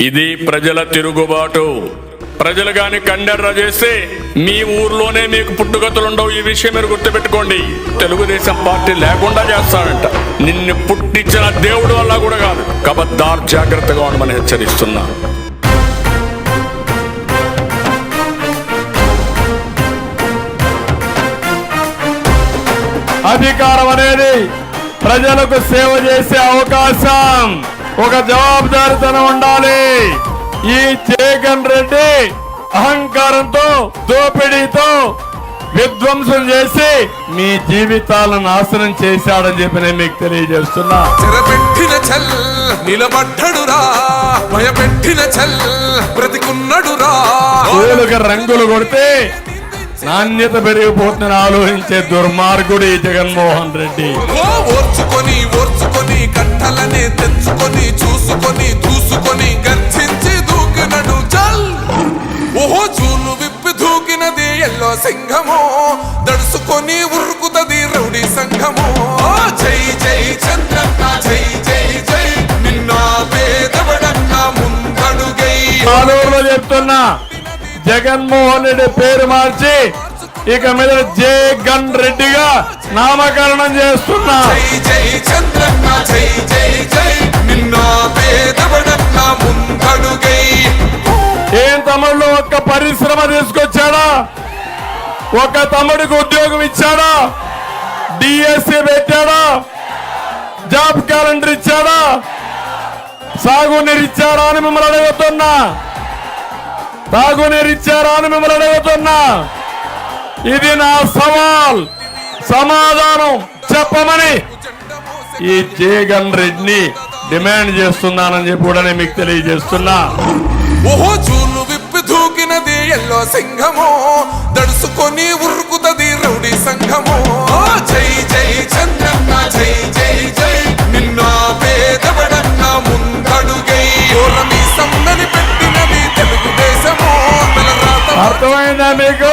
ఇది ప్రజల తిరుగుబాటు. ప్రజలు గాని కండెర్ర చేస్తే మీ ఊర్లోనే మీకు పుట్టుగతులుండవు ఈ విషయం మీరు గుర్తుపెట్టుకోండి. తెలుగుదేశం పార్టీ లేకుండా చేస్తాడంట. నిన్ను పుట్టించిన దేవుడు వల్ల కూడా కాదు. కబద్దార్ జాగ్రత్తగా ఉండమని హెచ్చరిస్తున్నా. అధికారం అనేది ప్రజలకు సేవ చేసే అవకాశం. ఒక జవాబుదారితనం ఉండాలి. ఈ జగన్ రెడ్డి అహంకారంతో దోపిడీతో విధ్వంసం చేసి మీ జీవితాలను నాశనం చేశాడని చెప్పి నేను మీకు తెలియజేస్తున్నా. చెరపెట్టిన చల్ నిలబడ్డడురా. భయపెట్టిన చల్ బ్రతికున్నడురా. పూలుగా రంగులు కొడితే నాణ్యత పెరిగిపోతుందని ఆలోచించే దుర్మార్గుడు ఈ జగన్మోహన్ రెడ్డి. ఓర్చుకొని ఓర్చుకొని కట్టలనే తెంచుకొని చూసుకొని దూసుకొని గర్జించి దూకినడు చల్ ఓహో చూలు విప్పి దూకినది ఎల్లో సింహము. దడుసుకొని ఉరుకుతది రౌడీ సంఘము. జై జై చంద్రన్న జై జై జై. నిన్న పేదవడన్న ముందడుగై. ఆలూరులో చెప్తున్నా జగన్మోహన్ రెడ్డి పేరు మార్చి ఇక మీద జగన్ రెడ్డిగా నామకరణం చేస్తున్నా. జై జై చంద్రన్న జై జై జై. తమ్ముళ్ళు ఒక్క పరిశ్రమ తీసుకొచ్చాడా? ఒక తమ్ముడికి ఉద్యోగం ఇచ్చాడా? డిఎస్సి పెట్టాడా? జాబ్ క్యాలెండర్ ఇచ్చాడా? సాగునీరు ఇచ్చారా అని మిమ్మల్ని అడుగుతున్నా. తాగునీరు ఇచ్చారా అని మిమ్మల్ని అడుగుతున్నా. ఇది నా సవాల్. సమాధానం చెప్పమని ఈ జగన్ రెడ్డిని డిమాండ్ చేస్తున్నానని చెప్పి కూడా నేను మీకు తెలియజేస్తున్నా. ఎల్లో సింహము దడుసుకొని ఉరుకుతది రౌడీ సంఘము. జై జై చంద్రన్న జై జై జై నిన్న పేదవడన్న ముందడుగై. ఓరమి సన్నని పెట్టినది తెలుగుదేశము. అర్థమైందా మీకు?